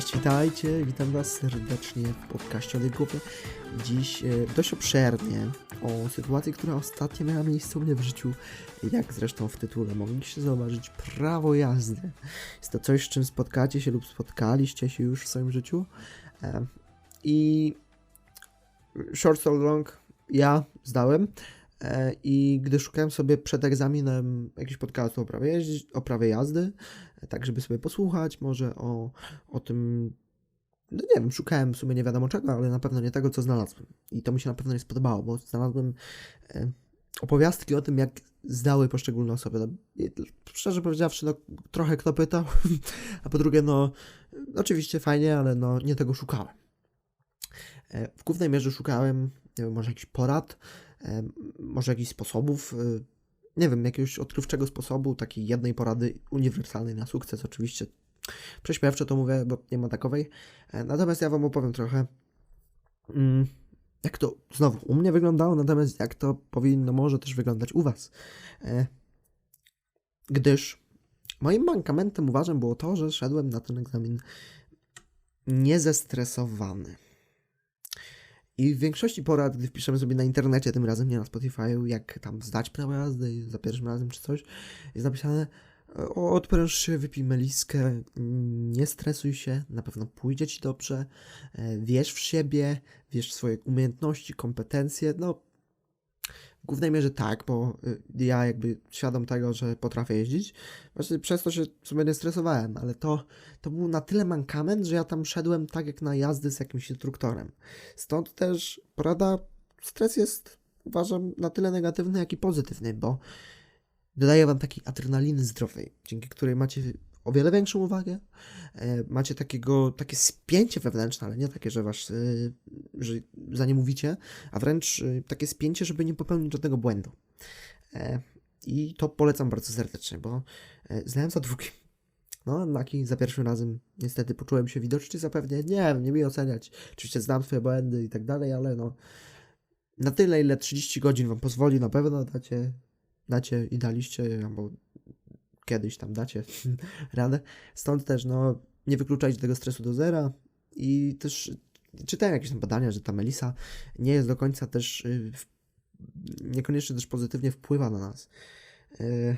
Cześć, witajcie, witam was serdecznie w podcaście głowie. Dziś e, dość obszernie o sytuacji, która ostatnio miała miejsce u mnie w życiu, jak zresztą w tytule mogliście zauważyć, prawo jazdy. Jest to coś, z czym spotkacie się lub spotkaliście się już w swoim życiu. E, I short story long, ja zdałem. E, I gdy szukałem sobie przed egzaminem jakichś podcastów o prawie, o prawie jazdy, tak żeby sobie posłuchać może o, o tym, no nie wiem, szukałem w sumie nie wiadomo czego, ale na pewno nie tego, co znalazłem. I to mi się na pewno nie spodobało, bo znalazłem e, opowiastki o tym, jak zdały poszczególne osoby. No, szczerze powiedziawszy, no, trochę kto pytał, a po drugie, no, oczywiście fajnie, ale no, nie tego szukałem. E, W głównej mierze szukałem, nie wiem, może jakichś porad, em, może jakichś sposobów, nie wiem, jakiegoś odkrywczego sposobu, takiej jednej porady uniwersalnej na sukces, oczywiście. Prześmiewczo to mówię, bo nie ma takowej. E, Natomiast ja Wam opowiem trochę, mm, jak to znowu u mnie wyglądało, natomiast jak to powinno może też wyglądać u Was. E, Gdyż moim mankamentem uważam było to, że szedłem na ten egzamin niezestresowany. I w większości porad, gdy wpiszemy sobie na internecie, tym razem nie na Spotify, jak tam zdać prawo jazdy za pierwszym razem czy coś, jest napisane odpręż się, wypij meliskę, nie stresuj się, na pewno pójdzie Ci dobrze, e, wierz w siebie, wierz w swoje umiejętności, kompetencje, no w głównej mierze tak, bo y, ja jakby świadom tego, że potrafię jeździć, właśnie przez to się w sumie nie stresowałem, ale to, to był na tyle mankament, że ja tam szedłem tak jak na jazdy z jakimś instruktorem. Stąd też porada, stres jest uważam na tyle negatywny, jak i pozytywny, bo dodaje wam takiej adrenaliny zdrowej, dzięki której macie o wiele większą uwagę, e, macie takiego, takie spięcie wewnętrzne, ale nie takie, że was, y, że za nie mówicie, a wręcz y, takie spięcie, żeby nie popełnić żadnego błędu. E, I to polecam bardzo serdecznie, bo e, znałem za drugim. No, Naki za pierwszym razem niestety poczułem się widocznie zapewnie, nie wiem, nie mi oceniać. Oczywiście znam swoje błędy i tak dalej, ale no na tyle, ile 30 godzin wam pozwoli, na pewno dacie, dacie i daliście, albo kiedyś tam dacie radę. Stąd też, no, nie wykluczajcie tego stresu do zera i też czytałem jakieś tam badania, że ta Melisa nie jest do końca też, y, niekoniecznie też pozytywnie wpływa na nas. Y,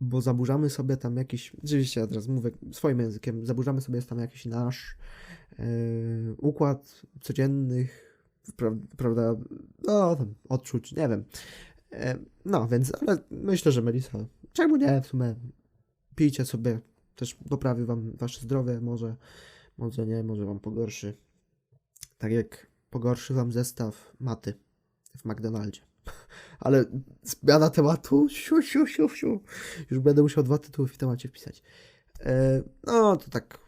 Bo zaburzamy sobie tam jakiś, oczywiście ja teraz mówię swoim językiem, zaburzamy sobie tam jakiś nasz y, układ codziennych, pra, prawda, no tam odczuć, nie wiem. No, więc, ale myślę, że Melisa, czemu nie, w sumie pijcie sobie, też poprawi wam wasze zdrowie, może, może nie, może wam pogorszy. Tak jak pogorszy wam zestaw maty w McDonaldzie. Ale zmiana tematu, siu, siu, siu, siu. Już będę musiał dwa tytuły w temacie wpisać. E, no, to tak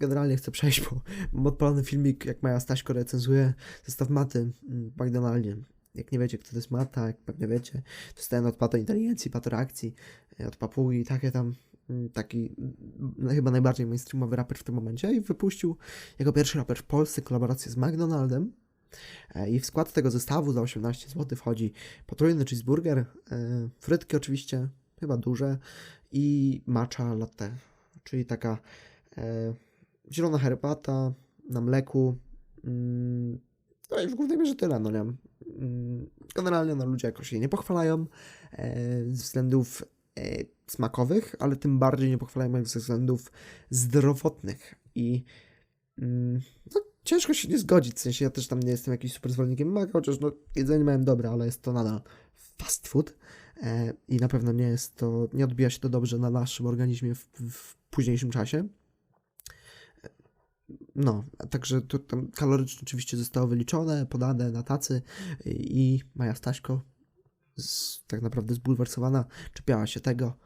generalnie chcę przejść, bo mam odpalony filmik, jak Maja Staśko recenzuje zestaw maty w McDonaldzie. Jak nie wiecie, kto to jest Mata, jak pewnie wiecie, to jest ten od Pato Inteligencji, Pato Reakcji, e, od Papugi, takie tam, mm, taki mm, chyba najbardziej mainstreamowy raper w tym momencie i wypuścił jako pierwszy raper w Polsce kolaborację z McDonaldem. E, I w skład tego zestawu za 18 zł wchodzi potrójny cheeseburger, e, frytki oczywiście, chyba duże i matcha latte, czyli taka zielona herbata na mleku. Mm, no i w głównej mierze tyle, no nie? Mm, Generalnie no, ludzie jakoś jej nie pochwalają e, ze względów e, smakowych, ale tym bardziej nie pochwalają ze względów zdrowotnych. I mm, no, ciężko się nie zgodzić, w sensie ja też tam nie jestem jakimś super zwolennikiem maka, chociaż no, jedzenie miałem dobre, ale jest to nadal fast food e, i na pewno nie jest to, nie odbija się to dobrze na naszym organizmie w, w późniejszym czasie. No, także to tam kalorycznie oczywiście zostało wyliczone, podane na tacy i Maja Staśko z, tak naprawdę zbulwersowana czepiała się tego,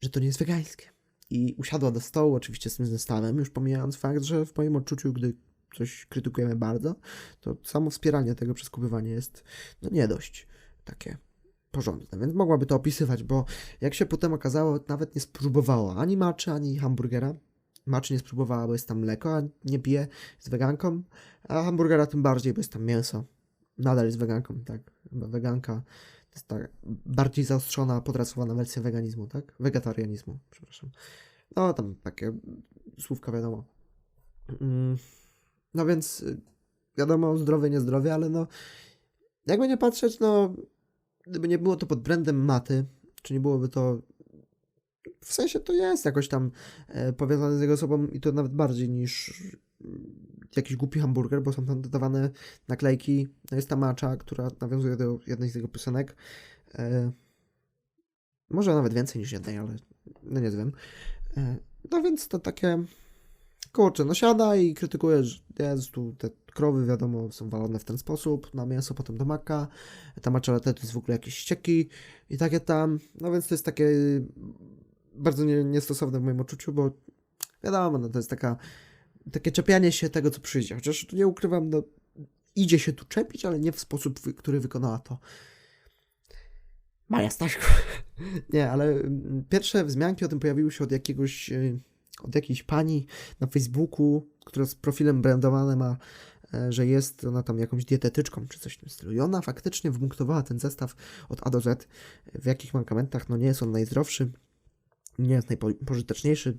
że to nie jest wegańskie. I usiadła do stołu, oczywiście z tym zestawem, już pomijając fakt, że w moim odczuciu, gdy coś krytykujemy bardzo, to samo wspieranie tego przeskupywania jest no nie dość takie porządne, więc mogłaby to opisywać, bo jak się potem okazało, nawet nie spróbowała ani maczy, ani hamburgera. Maczy nie spróbowała, bo jest tam mleko, a nie pije, jest weganką, a hamburgera tym bardziej, bo jest tam mięso. Nadal jest weganką, tak. Weganka to jest tak bardziej zaostrzona, podrasowana wersja weganizmu, tak? Wegetarianizmu, przepraszam. No, tam takie słówka wiadomo. Mm, No więc y, wiadomo, zdrowie, niezdrowie, ale no jakby nie patrzeć, no gdyby nie było to pod brandem maty, czy nie byłoby to w sensie to jest jakoś tam e, powiązane z jego osobą i to nawet bardziej niż mm, jakiś głupi hamburger, bo są tam dodawane naklejki. No jest ta macza, która nawiązuje do jednej z jego piosenek. E, może nawet więcej niż jednej, ale no nie wiem. E, no więc to takie kurczę, no siada i krytykuje, że jest tu te krowy, wiadomo, są walone w ten sposób, na mięso, potem do maka, ta maczelatę to jest w ogóle jakieś ścieki i takie tam, no więc to jest takie bardzo nie, niestosowne w moim odczuciu, bo wiadomo, no to jest taka, takie czepianie się tego, co przyjdzie, chociaż tu nie ukrywam, no idzie się tu czepić, ale nie w sposób, który wykonała to Maja Staśko. nie, ale mm, pierwsze wzmianki o tym pojawiły się od jakiegoś, y, od jakiejś pani na Facebooku, która z profilem brandowane ma, e, że jest ona tam jakąś dietetyczką czy coś w tym stylu. I ona faktycznie wpunktowała ten zestaw od A do Z, w jakich mankamentach, no nie jest on najzdrowszy, nie jest najpożyteczniejszy,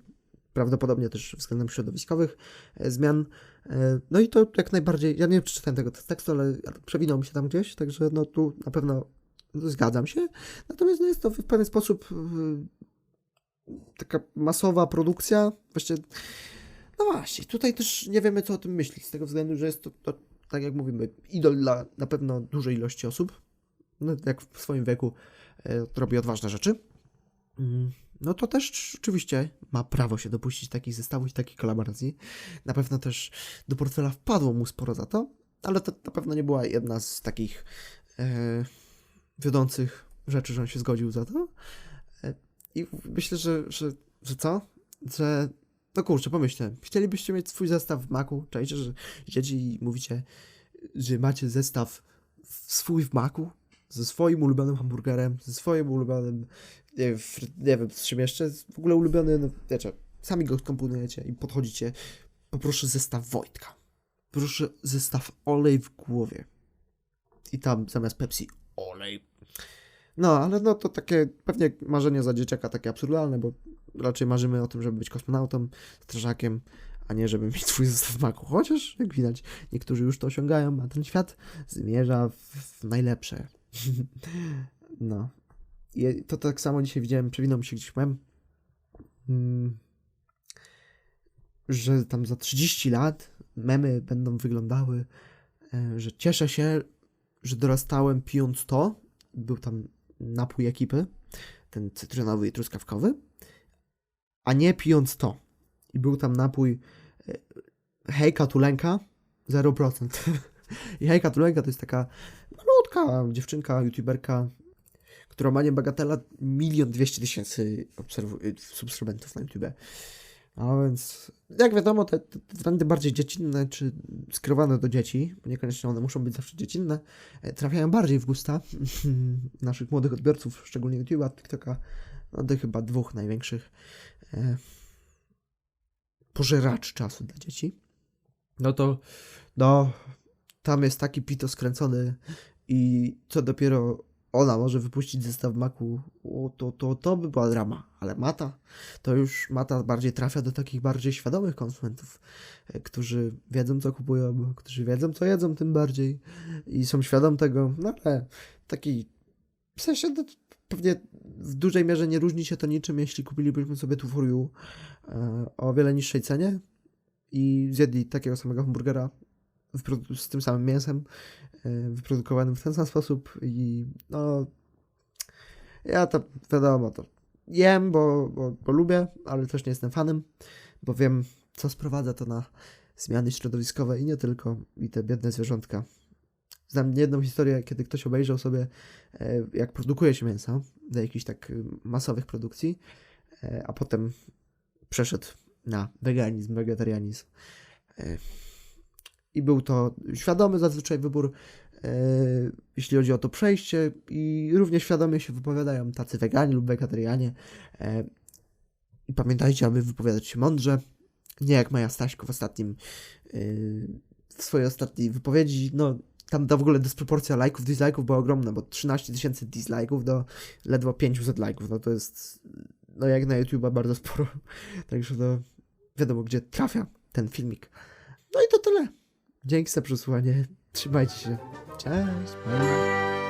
prawdopodobnie też względem środowiskowych e, zmian. E, No i to jak najbardziej, ja nie przeczytałem tego tekstu, ale przewinął mi się tam gdzieś, także no tu na pewno zgadzam się. Natomiast no jest to w pewien sposób y, taka masowa produkcja. Właściwie, no właśnie, tutaj też nie wiemy, co o tym myślić, z tego względu, że jest to, to tak jak mówimy, idol dla na pewno dużej ilości osób. No, jak w swoim wieku e, robi odważne rzeczy. Mm, No to też oczywiście ma prawo się dopuścić takich zestawów i takich kolaboracji. Na pewno też do portfela wpadło mu sporo za to, ale to na pewno nie była jedna z takich e, wiodących rzeczy, że on się zgodził za to. E, I myślę, że, że, że co? Że no kurczę, pomyślę, chcielibyście mieć swój zestaw w Macu? Czajcie, że dzieci i mówicie, że macie zestaw swój w Macu? Ze swoim ulubionym hamburgerem, ze swoim ulubionym, wiem, fry- nie wiem z czym jeszcze, w ogóle ulubiony, no wiecie, sami go komponujecie i podchodzicie, poproszę zestaw Wojtka, proszę zestaw olej w głowie i tam zamiast Pepsi olej. No, ale no to takie pewnie marzenie za dzieciaka takie absurdalne, bo raczej marzymy o tym, żeby być kosmonautą, strażakiem, a nie żeby mieć swój zestaw maku. Chociaż, jak widać, niektórzy już to osiągają, a ten świat zmierza w, w najlepsze. no. To tak samo dzisiaj widziałem, przewinął mi się gdzieś mem, mm, że tam za 30 lat memy będą wyglądały, e, że cieszę się, że dorastałem pijąc to. Był tam napój ekipy, ten cytrynowy i truskawkowy, a nie pijąc to. I był tam napój e, Hejka Tulenka 0%. I Hejka Tulenka to jest taka malutka dziewczynka, youtuberka, która ma niebagatela milion dwieście tysięcy obserwu- subskrybentów na YouTube. A więc, jak wiadomo, te, te trendy bardziej dziecinne, czy skierowane do dzieci, bo niekoniecznie one muszą być zawsze dziecinne, e, trafiają bardziej w gusta naszych młodych odbiorców, szczególnie YouTube'a, TikToka, no tych chyba dwóch największych e, pożeraczy czasu dla dzieci. No to, no, tam jest taki pito skręcony i co dopiero ona może wypuścić zestaw maku, o, to, to, to by była drama, ale Mata, to już Mata bardziej trafia do takich bardziej świadomych konsumentów, e, którzy wiedzą co kupują, którzy wiedzą co jedzą tym bardziej i są świadom tego, no ale taki, w sensie pewnie w dużej mierze nie różni się to niczym, jeśli kupilibyśmy sobie tu e, o wiele niższej cenie i zjedli takiego samego hamburgera z tym samym mięsem, e, wyprodukowanym w ten sam sposób i no ja to wiadomo, to jem, bo, bo, bo lubię, ale też nie jestem fanem, bo wiem, co sprowadza to na zmiany środowiskowe i nie tylko, i te biedne zwierzątka. Znam jedną historię, kiedy ktoś obejrzał sobie, e, jak produkuje się mięso do jakichś tak y, masowych produkcji, e, a potem przeszedł na weganizm, wegetarianizm. E, I był to świadomy zazwyczaj wybór, e, jeśli chodzi o to przejście, i równie świadomie się wypowiadają tacy wegani lub wegetarianie. E, I pamiętajcie, aby wypowiadać się mądrze. Nie jak Maja Staśko w ostatnim, yy, w swojej ostatniej wypowiedzi, no tam ta w ogóle dysproporcja lajków, dislajków była ogromna, bo 13 tysięcy dislajków do ledwo 500 lajków, no to jest, no jak na YouTube'a bardzo sporo, także to wiadomo, gdzie trafia ten filmik. No i to tyle. Dzięki za przesłuchanie. Trzymajcie się. Cześć. Pa.